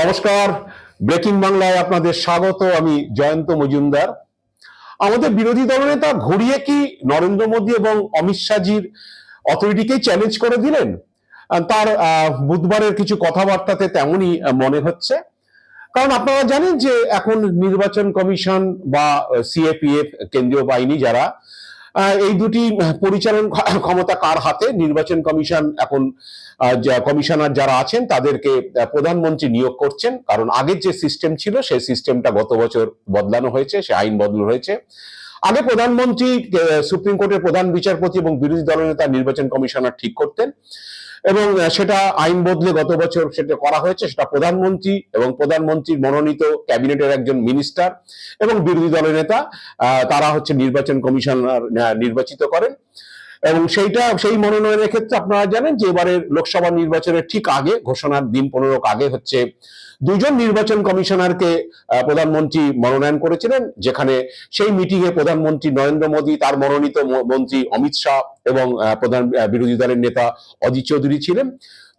নমস্কার। ব্রেকিং বাংলায় আপনাদের স্বাগত, আমি জয়ন্ত মজুমদার। আমাদের বিরোধী দলনেতা ঘুরিয়ে কি নরেন্দ্র মোদী এবং অমিত শাহজির অথরিটিকেই চ্যালেঞ্জ করে দিলেন? তার বুধবারের কিছু কথাবার্তাতে তেমনই মনে হচ্ছে। কারণ আপনারা জানেন যে এখন নির্বাচন কমিশন বা সিএপিএফ কেন্দ্রীয় বাহিনী যারা এই দুটি পরিচালন ক্ষমতা কার হাতে? নির্বাচন কমিশন এখন কমিশনার যারা আছেন, তাদেরকে প্রধানমন্ত্রী নিয়োগ করছেন। কারণ আগের যে সিস্টেম ছিল, সেই সিস্টেমটা গত বছর বদলানো হয়েছে, সে আইন বদল হয়েছে। আগে প্রধানমন্ত্রী সুপ্রিম কোর্টের প্রধান বিচারপতি এবং বিরোধী দলনেতা নির্বাচন কমিশনার ঠিক করতেন। এবং সেটা আইন বদলে গত বছর সেটা করা হয়েছে, সেটা প্রধানমন্ত্রী এবং প্রধানমন্ত্রীর মনোনীত ক্যাবিনেটের একজন মিনিস্টার এবং বিরোধী দলের নেতা তারা হচ্ছে নির্বাচন কমিশনার নির্বাচিত করেন। এবং সেইটা, সেই মনোনয়নের ক্ষেত্রে আপনারা জানেন যে এবারের লোকসভা নির্বাচনের ঠিক আগে, ঘোষণার দিন পনেরো আগে হচ্ছে দুজন নির্বাচন কমিশনারকে প্রধানমন্ত্রী মনোনয়ন করেছিলেন, যেখানে সেই মিটিং এ প্রধানমন্ত্রী নরেন্দ্র মোদী, তার মনোনীত মন্ত্রী অমিত শাহ এবং প্রধান বিরোধী দলের নেতা অজিত চৌধুরী ছিলেন।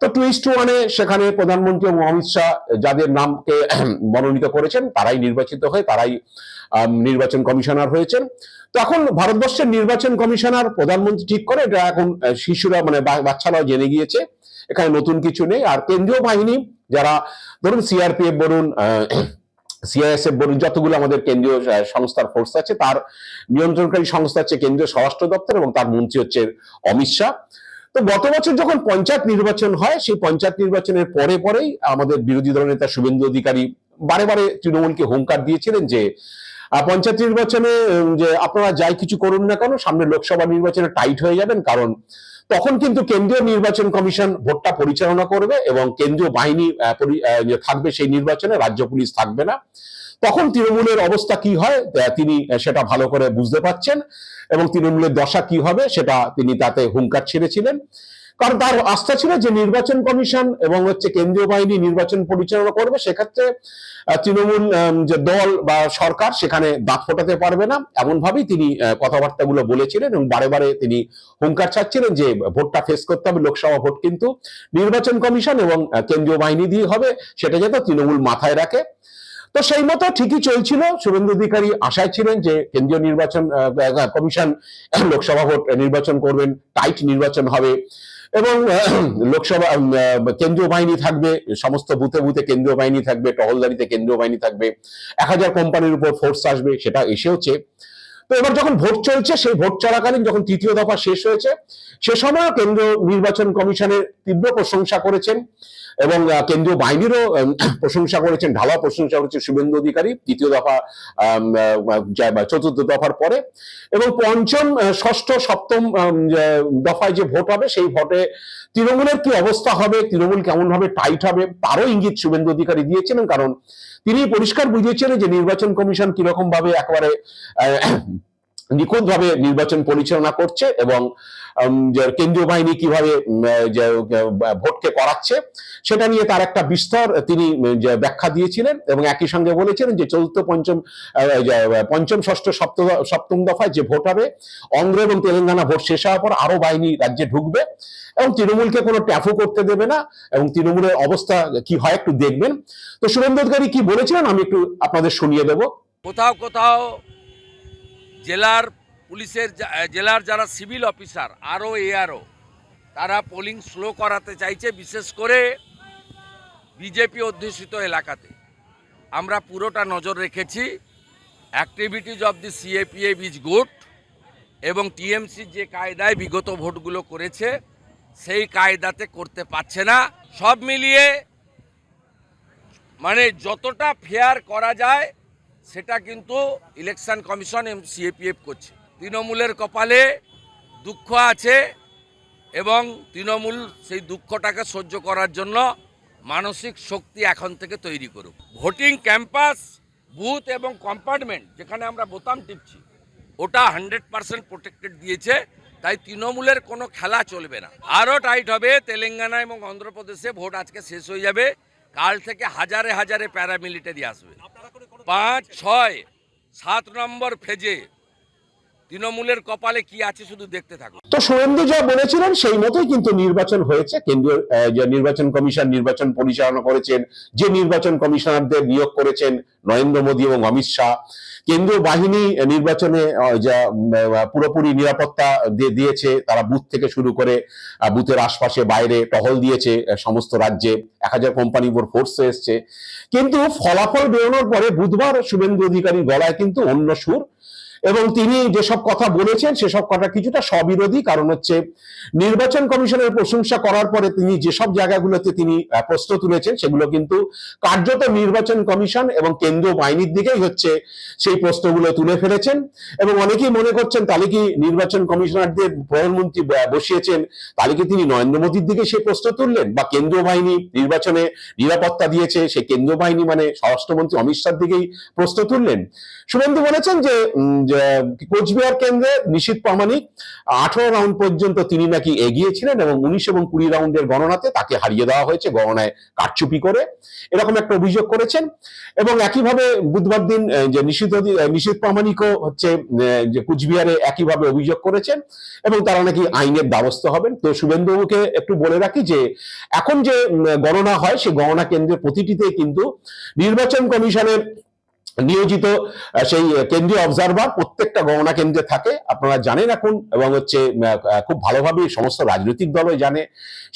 তো টুইস্ট ওয়ানে সেখানে প্রধানমন্ত্রী এবং অমিত শাহ যাদের নামকে মনোনীত করেছেন, তারাই নির্বাচিত হয়ে তারাই নির্বাচন কমিশনার হয়েছেন। তো এখন ভারতবর্ষের নির্বাচন কমিশনার, প্রধানমন্ত্রী ঠিক করে, এটা এখন শিশুরা মানে বাচ্চারাও জেনে গিয়েছে, এখানে নতুন কিছু নেই। আর কেন্দ্রীয় বাহিনী যারা, ধরুন সিআরপিএফ বলুন সিআইএসএফ বলুন, যতগুলো আমাদের কেন্দ্রীয় সংস্থার ফোর্স আছে, তার নিয়ন্ত্রণকারী সংস্থা হচ্ছে কেন্দ্রীয় স্বরাষ্ট্র দপ্তর এবং তার মন্ত্রী হচ্ছে অমিত শাহ। তো গত বছর যখন পঞ্চায়েত নির্বাচন হয়, সেই পঞ্চায়েত নির্বাচনের পরে পরেই আমাদের বিরোধী দলের নেতা শুভেন্দু অধিকারী বারে বারে তৃণমূলকে হুঙ্কার দিয়েছিলেন যে পঞ্চায়েত নির্বাচনে যে আপনারা যাই কিছু করুন না কেন, সামনে লোকসভা নির্বাচনে টাইট হয়ে যাবেন, কারণ তখন কিন্তু কেন্দ্রীয় নির্বাচন কমিশন ভোটটা পরিচালনা করবে এবং কেন্দ্রীয় বাহিনী আহ, পরি- যে থাকবে সেই নির্বাচনে রাজ্য পুলিশ থাকবে না। তখন তৃণমূলের অবস্থা কি হয়? তিনি সেটা ভালো করে বুঝতে পারছেন এবং তৃণমূলের দশা কি হবে? সেটা তিনি তাতে হুঙ্কার ছেড়েছিলেন। কারণ তার আস্থা ছিল যে নির্বাচন কমিশন এবং হচ্ছে কেন্দ্রীয় বাহিনী নির্বাচন পরিচালনা করবে, সেক্ষেত্রে তৃণমূল যে দল বা সরকার সেখানে দাঁত ফোটাতে পারবে না। এমন ভাবেই তিনি কথাবার্তাগুলো বলেছিলেন এবং বারে বারে তিনি হুঙ্কার ছাড়ছিলেন যে ভোটটা ফেস করতে হবে, লোকসভা ভোট কিন্তু নির্বাচন কমিশন এবং কেন্দ্রীয় বাহিনী দিয়ে হবে, সেটা যাতে তৃণমূল মাথায় রাখে। তো সেই মতো ঠিকই চলছিল। শুভেন্দু অধিকারী আশায় ছিলেন যে কেন্দ্রীয় নির্বাচন কমিশন, লোকসভা ভোট নির্বাচন করবেন, টাইট নির্বাচন হবে। এবং লোকসভা কেন্দ্রীয় বাহিনী থাকবে, সমস্ত বুথে বুথে কেন্দ্রীয় বাহিনী থাকবে, টহলদারিতে কেন্দ্রীয় বাহিনী থাকবে, এক হাজার কোম্পানির উপর ফোর্স আসবে, সেটা এসেওছে তো এবার যখন ভোট চলছে, সেই ভোট চলাকালীন যখন তৃতীয় দফা শেষ হয়েছে, সে সময়ও কেন্দ্রীয় নির্বাচন কমিশনের তীব্র প্রশংসা করেছেন। এবং কেন্দ্রীয় বাহিনীরও প্রশংসা করেছেন ঢালা প্রশংসা করেছেন শুভেন্দু অধিকারী তৃতীয় দফা চতুর্থ দফার পরে। এবং পঞ্চম ষষ্ঠ, সপ্তম দফায় যে ভোট হবে, সেই ভোটে তৃণমূলের কি অবস্থা হবে, তৃণমূল কেমন ভাবে টাইট হবে, তারও ইঙ্গিত শুভেন্দু অধিকারী দিয়েছিলেন কারণ তিনি পরিষ্কার বুঝিয়েছিলেন যে নির্বাচন কমিশন কীরকম ভাবে একবারে নিখুঁত ভাবে নির্বাচন পরিচালনা করছে এবং কেন্দ্রীয় বাহিনী কীভাবে ভোটকে করাচ্ছে, সেটা নিয়ে তার একটা বিস্তর তিনি ব্যাখ্যা দিয়েছিলেন এবং একই সঙ্গে বলেছিলেন যে চতুর্থ পঞ্চম পঞ্চম, ষষ্ঠ, সপ্তম সপ্তম দফায় যে ভোট হবে, অন্ধ্র এবং তেলেঙ্গানা ভোট শেষ হওয়ার পর আরও বাহিনী রাজ্যে ঢুকবে এবং তৃণমূলকে কোনো ট্যাফু করতে দেবে না এবং তৃণমূলের অবস্থা কি হয় একটু দেখবেন। তো শুভেন্দু অধিকারী কি বলেছিলেন আমি একটু আপনাদের শুনিয়ে দেবো। কোথাও কোথাও জেলার পুলিশের জেলার যারা সিভিল অফিসার, আরও এআরও তারা পোলিং স্লো করাতে চাইছে, বিশেষ করে বিজেপি অধ্যুষিত এলাকাতে। আমরা পুরোটা নজর রেখেছি। Activities of the CAPF is good এবং টিএমসি যে কায়দায় বিগত ভোটগুলো করেছে, সেই কায়দাতে করতে পারছে না। সব মিলিয়ে মানে যতটা ফেয়ার করা যায়, সেটা কিন্তু ইলেকশন কমিশন এবং সিএপিএফ করছে। তৃণমূলের কপালে দুঃখ আছে এবং তৃণমূল সেই দুঃখটাকে সহ্য করার জন্য মানসিক শক্তি এখন থেকে তৈরি করুক। ভোটিং ক্যাম্পাস, বুথ এবং কম্পার্টমেন্ট, যেখানে আমরা বোতাম টিপছি, ওটা হান্ড্রেড পার্সেন্ট প্রোটেক্টেড দিয়েছে, তাই তৃণমূলের কোনো খেলা চলবে না। আরও টাইট হবে, তেলেঙ্গানা এবং অন্ধ্রপ্রদেশে ভোট আজকে শেষ হয়ে যাবে, কাল থেকে হাজারে হাজারে প্যারামিলিটারি আসবে। পাঁচ, ছয়, সাত নম্বর ফেজে তৃণমূলের কপালে কি আছে শুধু দেখতে থাকুন। তো সুরেন্দ্র যা বলেছিলেন, সেই মতোই কিন্তু নির্বাচন হয়েছে। কেন্দ্রীয় নির্বাচন কমিশন, নির্বাচন পরিচালনা করেছেন, যে নির্বাচন কমিশনারদের নিয়োগ করেছেন নরেন্দ্র মোদী এবং অমিত শাহ। কেন্দ্রীয় বাহিনী নির্বাচনে যা পুরোপুরি নিরাপত্তা দিয়েছে, তারা বুথ থেকে শুরু করে বুথের আশপাশে বাইরে টহল দিয়েছে সমস্ত রাজ্যে। এক হাজার কোম্পানি বোর ফোর্স এসছে। কিন্তু ফলাফল বেরোনোর পরে বুধবার শুভেন্দু অধিকারীর গলায় কিন্তু অন্য সুর এবং তিনি যেসব কথা বলেছেন, সেসব কথা কিছুটা স্ববিরোধী। কারণ হচ্ছে, নির্বাচন কমিশনের প্রশংসা করার পরে তিনি যেসব জায়গাগুলোতে তিনি প্রশ্ন তুলেছেন, সেগুলো কিন্তু কার্যত নির্বাচন কমিশন এবং কেন্দ্রীয় বাহিনীর দিকেই হচ্ছে সেই প্রশ্নগুলো তুলে ফেলেছেন। এবং অনেকেই মনে করছেন, তাহলে কি নির্বাচন কমিশনারদের প্রধানমন্ত্রী বসিয়েছেন, তাহলে কি তিনি নরেন্দ্র মোদীর দিকে সেই প্রশ্ন তুললেন? বা কেন্দ্রীয় বাহিনী নির্বাচনে নিরাপত্তা দিয়েছে সেই কেন্দ্রীয় বাহিনী মানে স্বরাষ্ট্রমন্ত্রী অমিত শাহ দিকেই প্রশ্ন তুললেন। শুভেন্দু বলেছেন যে কোচবিহার কেন্দ্রে নিশীত প্রামাণিক আঠারো রাউন্ড পর্যন্ত তিনি নাকি এগিয়েছিলেন এবং উনিশ এবং কুড়ি রাউন্ডের গণনাতে তাকে হারিয়ে দেওয়া হয়েছে গণনায় কারচুপি করে। এরকম একটা অভিযোগ করেছেন এবং একইভাবে বুধবার দিন যে নিশীত নিশীত প্রামাণিকও হচ্ছে যে কুচবিহারে একইভাবে অভিযোগ করেছেন এবং তারা নাকি আইনের দ্বারস্থ হবেন। তো শুভেন্দুকে একটু বলে রাখি যে, এখন যে গণনা হয় সেই গণনা কেন্দ্রের প্রতিটিতে কিন্তু নির্বাচন কমিশনের নিয়োজিত সেই কেন্দ্রীয় অবজারভার প্রত্যেকটা গণনা কেন্দ্রে থাকে, আপনারা জানেন এখন, এবং হচ্ছে খুব ভালোভাবে সমস্ত রাজনৈতিক দলও জানে।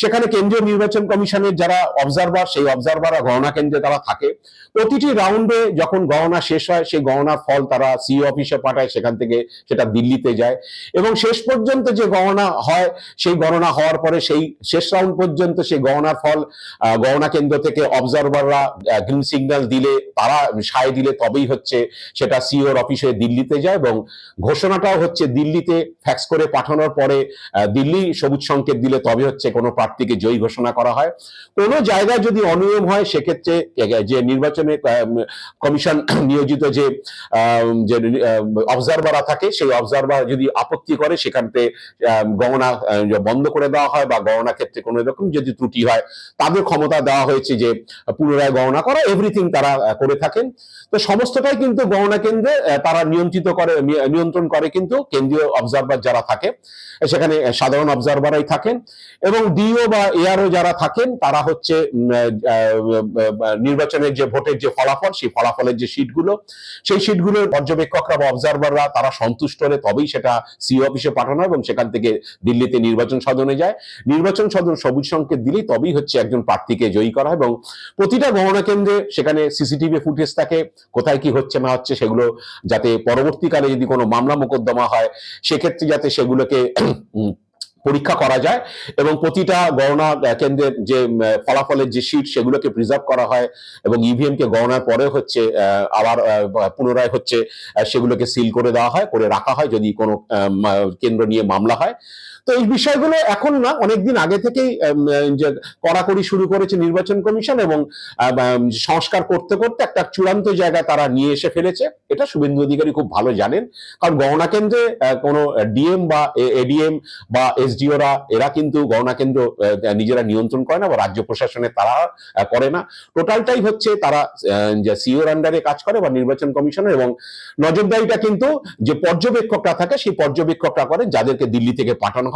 সেখানে কেন্দ্রীয় নির্বাচন কমিশনের যারা অবজারভার সেই অবজারভার গণনা কেন্দ্রে তারা থাকে। প্রতিটি রাউন্ডে যখন গণনা শেষ হয়, সেই গণনার ফল তারা সিও অফিসে পাঠায়, সেখান থেকে সেটা দিল্লিতে যায়। এবং শেষ পর্যন্ত যে গণনা হয়, সেই গণনা হওয়ার পরে সেই শেষ রাউন্ড পর্যন্ত সেই গণনার ফল গণনা কেন্দ্র থেকে অবজারভাররা গ্রিন সিগন্যাল দিলে, তারা সায় দিলে তবেই হচ্ছে সেটা সিওর অফিসে দিল্লিতে যায় এবং ঘোষণাটাও হচ্ছে দিল্লিতে ফ্যাক্স করে পাঠানোর পরে দিল্লি সবুজ সংকেত দিলে তবে হচ্ছে কোনো প্রার্থীকে জয়ী ঘোষণা করা হয়। কোনো জায়গায় যদি অনিয়ম হয়, সেক্ষেত্রে যে নির্বাচনে কমিশন নিয়োজিত যে অবজারভাররা থাকে, সেই অবজারভার যদি আপত্তি করে সেখানতে গণনা বন্ধ করে দেওয়া হয় বা গণনা ক্ষেত্রে কোনো রকম যদি ত্রুটি হয়, তাদের ক্ষমতা দেওয়া হয়েছে যে পুনরায় গণনা করা এভরিথিং তারা করে থাকেন। তো সমস্তটাই কিন্তু গণনা কেন্দ্রে তারা নিয়ন্ত্রিত করে নিয়ন্ত্রণ করে কিন্তু কেন্দ্রীয় অবজারভার যারা থাকে, সেখানে সাধারণ অবজারভারই থাকেন এবং ডিও বা এআরও যারা থাকেন, তারা হচ্ছে নির্বাচনের যে ভোটের যে ফলাফল, সেই ফলাফলের যে শিটগুলো সেই শিটগুলোর পর্যবেক্ষকরা বা অবজারভাররা তারা সন্তুষ্ট হলে তবেই সেটা সিও অফিসে পাঠানো এবং সেখান থেকে দিল্লিতে নির্বাচন সদনে যায়। নির্বাচন সদন সবুজ সংকেত দিলেই তবেই হচ্ছে একজন প্রার্থীকে জয়ী করা এবং প্রতিটা গণনা কেন্দ্রে সেখানে সিসিটিভি ফুটেজ থাকে কোথায় কি হচ্ছে, না হচ্ছে, সেগুলো যাতে পরবর্তীকালে যদি কোনো মামলা মোকদ্দমা হয়, সেক্ষেত্রে যাতে সেগুলোকে পরীক্ষা করা যায় এবং প্রতিটা গণনা কেন্দ্রের যে ফলাফলের যে শিট সেগুলোকে প্রিজার্ভ করা হয় এবং ইভিএম কে গণনার পরে হচ্ছে আবার পুনরায় হচ্ছে সেগুলোকে সিল করে দেওয়া হয়, করে রাখা হয় যদি কোনো কেন্দ্র নিয়ে মামলা হয়। তো এই বিষয়গুলো এখন না, অনেকদিন আগে থেকেই কড়াকড়ি শুরু করেছে নির্বাচন কমিশন এবং সংস্কার করতে করতে একটা চূড়ান্ত জায়গা তারা নিয়ে এসে ফেলেছে। এটা শুভেন্দু অধিকারী খুব ভালো জানেন। কারণ গণনা কেন্দ্রে কোনো ডিএম বা এডিএম বা এসডিওরা এরা কিন্তু গণনা কেন্দ্র নিজেরা নিয়ন্ত্রণ করে না বা রাজ্য প্রশাসনে তারা করে না। টোটালটাই হচ্ছে তারা সিওর আন্ডারে কাজ করে বা নির্বাচন কমিশনের এবং নজরদারিটা কিন্তু যে পর্যবেক্ষকরা থাকে, সেই পর্যবেক্ষকরা করে, যাদেরকে দিল্লি থেকে পাঠানো হয়।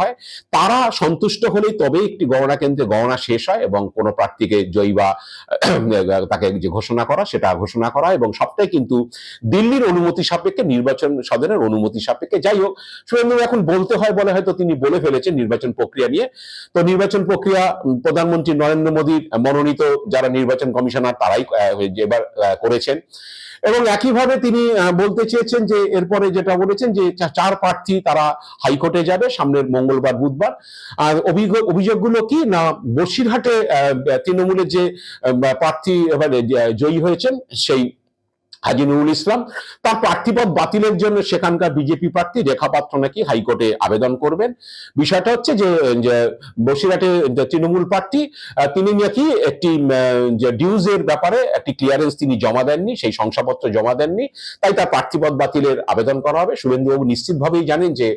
তারা সন্তুষ্ট হলেই তবে একটি গণনা কেন্দ্রে গণনা শেষ হয় এবং কোনো প্রার্থীকে জয়ী বা, তাকে যে ঘোষণা করা সেটা ঘোষণা করা এবং সবটাই কিন্তু দিল্লির অনুমতি সাপেক্ষে, নির্বাচন সদনের অনুমতি সাপেক্ষে। যাই হোক সুরেন্দ্র এখন বলতে হয় বলে হয়তো তিনি বলে ফেলেছেন নির্বাচন প্রক্রিয়া নিয়ে। তো নির্বাচন প্রক্রিয়া প্রধানমন্ত্রী নরেন্দ্র মোদীর মনোনীত যারা নির্বাচন কমিশনার তারাই এবার করেছেন। এবং একইভাবে তিনি বলতে চেয়েছেন যে এরপরে যেটা বলেছেন যে চার প্রার্থী তারা হাইকোর্টে যাবে সামনের মঙ্গলবার, বুধবার। আর অভিযোগ অভিযোগগুলো কি না বসিরহাটে তৃণমূলের যে প্রার্থী মানে জয়ী হয়েছেন সেই হাজি নুরুল ইসলাম। তার প্রার্থীপদ বাতিলের জন্য সেখানকার বিজেপি প্রার্থী রেখা পাত্র নাকি হাইকোর্টে আবেদন করবেন। বিষয়টা হচ্ছে যে বসিরহাটে তৃণমূল প্রার্থী তিনি নাকি একটি ডিউজের ব্যাপারে একটি ক্লিয়ারেন্স তিনি জমা দেননি, সেই শংসাপত্র জমা দেননি। তাই তার প্রার্থীপদ বাতিলের আবেদন করা হবে। শুভেন্দুবাবু নিশ্চিতভাবেই জানেন যে,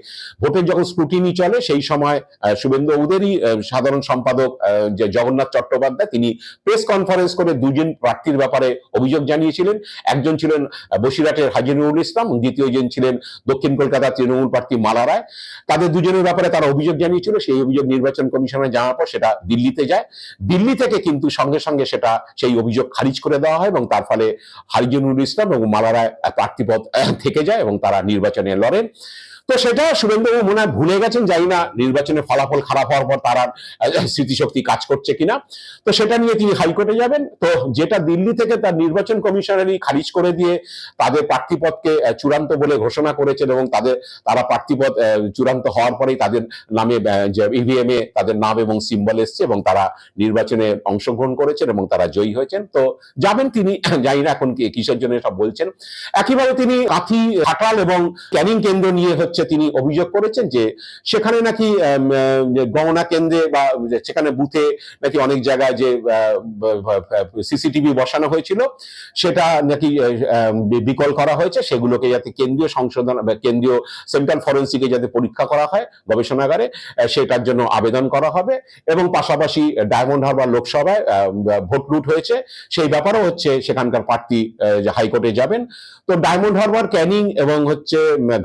ভোটের যখন স্ক্রুটিনি চলে, সেই সময় শুভেন্দুবাবুদেরই সাধারণ সম্পাদক যে জগন্নাথ চট্টোপাধ্যায়, তিনি প্রেস কনফারেন্স করে দুজন প্রার্থীর ব্যাপারে অভিযোগ জানিয়েছিলেন। একজন একজন ছিলেন বসিরহাটের হাজি নুরুল ইসলাম দ্বিতীয় জন ছিলেন দক্ষিণ কলকাতার তৃণমূল প্রার্থী মালা রায়। তাদের দুজনের ব্যাপারে তারা অভিযোগ জানিয়েছিল, সেই অভিযোগ নির্বাচন কমিশনে যাওয়ার পর সেটা দিল্লিতে যায়। দিল্লি থেকে কিন্তু সঙ্গে সঙ্গে সেটা, সেই অভিযোগ খারিজ করে দেওয়া হয় এবং তার ফলে হারিজনুল ইসলাম এবং মালা রায় প্রার্থীপদ থেকে যায় এবং তারা নির্বাচনে লড়েন। তো সেটা শুভেন্দুবাবু মনে হয় ভুলে গেছেন, জানি না নির্বাচনে ফলাফল খারাপ হওয়ার পর তার স্মৃতিশক্তি কাজ করছে কিনা। তো সেটা নিয়ে তিনি হাইকোর্টে যাবেন। তো যেটা দিল্লি থেকে তার নির্বাচন কমিশনারই খারিজ করে দিয়ে তাদের প্রার্থীপদকে চূড়ান্ত বলে ঘোষণা করেছেন এবং তাদের, তারা প্রার্থীপদ চূড়ান্ত হওয়ার পরেই তাদের নামে ইভিএম এ তাদের নাম এবং সিম্বল এসছে এবং তারা নির্বাচনে অংশগ্রহণ করেছেন এবং তারা জয়ী হয়েছেন। তো যাবেন তিনি, জানি না এখন কিসের জন্য সব বলছেন। একইভাবে তিনি কাঁথি ঘাটাল এবং ক্যানিং কেন্দ্র নিয়ে হচ্ছে তিনি অভিযোগ করেছেন যে সেখানে নাকি গণনা কেন্দ্রে বা সেখানে বুথে নাকি অনেক জায়গায় যে সিসিটিভি বসানো হয়েছিল, সেটা নাকি বিকল করা হয়েছে, সেগুলোকে যাতে কেন্দ্রীয় সংশোধন কেন্দ্রীয় সেন্ট্রাল ফরেন্সিকে যাতে পরীক্ষা করা হয় গবেষণাগারে সেটার জন্য আবেদন করা হবে এবং পাশাপাশি ডায়মন্ড হারবার লোকসভায় ভোট লুট হয়েছে। সেই ব্যাপারও হচ্ছে সেখানকার প্রার্থী হাইকোর্টে যাবেন। তো ডায়মন্ড হারবার ক্যানিং এবং হচ্ছে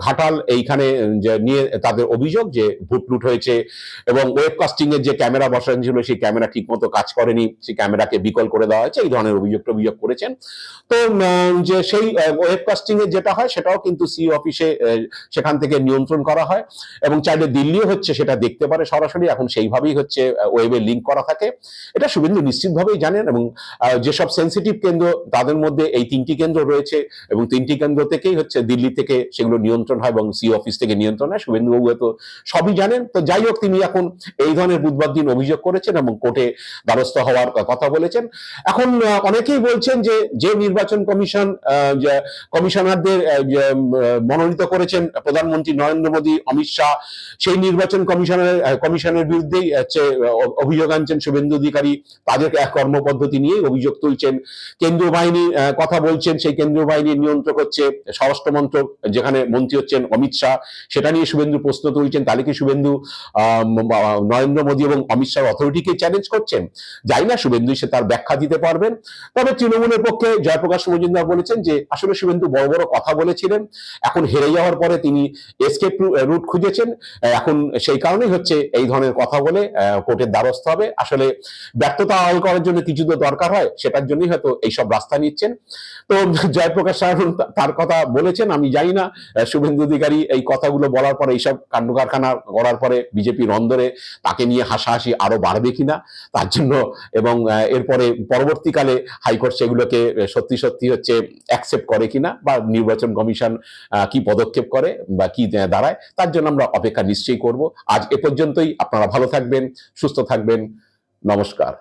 ঘাটাল এইখানে যে নিয়ে তাদের অভিযোগ যে ভোট লুট হয়েছে এবং ওয়েবকাস্টিং এর যে ক্যামেরা বসানো ছিল, সেই ক্যামেরা ঠিক মতো কাজ করেনি। সেই ক্যামেরাকে বিকল করে দেওয়া হয়েছে। এই ধরনের অভিযোগ অভিযোগ করেছেন। তো যে সেই ওয়েবকাস্টিং এর যেটা হয়, সেটাও কিন্তু সি অফিসে সেখান থেকে নিয়ন্ত্রণ করা হয় এবং চাইলে দিল্লিও হচ্ছে সেটা দেখতে পারে সরাসরি। এখন সেইভাবেই হচ্ছে ওয়েবে লিঙ্ক করা থাকে। এটা শুভেন্দু নিশ্চিতভাবেই জানেন এবং যেসব সেন্সিটিভ কেন্দ্র, তাদের মধ্যে এই তিনটি কেন্দ্র রয়েছে এবং তিনটি কেন্দ্র থেকেই হচ্ছে দিল্লি থেকে সেগুলো নিয়ন্ত্রণ হয় এবং সি অফিস থেকে নিয়ন্ত্রণ হয় শুভেন্দুবাবু তো সবই জানেন। তো যাই হোক, তিনি এখন এই ধরনের বুধবার দিন অভিযোগ করেছেন এবং কোর্টে দ্বারস্থ হওয়ার কথা বলেছেন। এখন অনেকেই বলছেন যে যে নির্বাচন কমিশন কমিশনারদের মনোনীত করেছেন প্রধানমন্ত্রী নরেন্দ্র মোদী, অমিত শাহ, সেই নির্বাচন কমিশনের কমিশনের বিরুদ্ধেই হচ্ছে অভিযোগ আনছেন শুভেন্দু অধিকারী তাদের এক কর্মপদ্ধতি নিয়ে অভিযোগ তুলছেন। কেন্দ্রীয় বাহিনী কথা বলছেন, সেই কেন্দ্রীয় বাহিনীর নিয়ন্ত্রক হচ্ছে স্বরাষ্ট্র মন্ত্রক যেখানে মন্ত্রী হচ্ছেন অমিত শাহ। সেটা নিয়ে শুভেন্দু প্রশ্ন তুলছেন, তাহলে কি শুভেন্দু নরেন্দ্র মোদী এবং অমিত শাহ অথরিটিকে চ্যালেঞ্জ করছেন? যাই না শুভেন্দু সে তার ব্যাখ্যা দিতে পারবেন। তবে তৃণমূলের পক্ষে জয়প্রকাশ মজুমদার বলেছেন যে, আসলে শুভেন্দু বড় বড় কথা বলেছিলেন। এখন হেরে যাওয়ার পরে তিনি এসকেপ রুট খুঁজেছেন। এখন সেই কারণেই হচ্ছে এই ধরনের কথা বলে কোর্টের দ্বারস্থ হবে। আসলে ব্যর্থতা আড়াল করার জন্য কিছু তো দরকার হয়, সেটার জন্যই হয়তো এইসব রাস্তা নিচ্ছেন। তো জয়প্রকাশ সায়ন তার কথা বলেছেন, আমি জানি না শুভেন্দু অধিকারী এই কথাগুলো বলার পরে, এইসব কাণ্ড কারখানা করার পরে বিজেপির অন্দরে তাকে নিয়ে হাসাহাসি আরও বাড়বে কিনা, তার জন্য এবং এরপরে পরবর্তীকালে হাইকোর্ট সেগুলোকে সত্যি সত্যি হচ্ছে অ্যাকসেপ্ট করে কিনা বা নির্বাচন কমিশন কি পদক্ষেপ করে বা কি দাঁড়ায়, তার জন্য আমরা অপেক্ষা নিশ্চয়ই করব। আজ এ পর্যন্তই, আপনারা ভালো থাকবেন, সুস্থ থাকবেন, নমস্কার।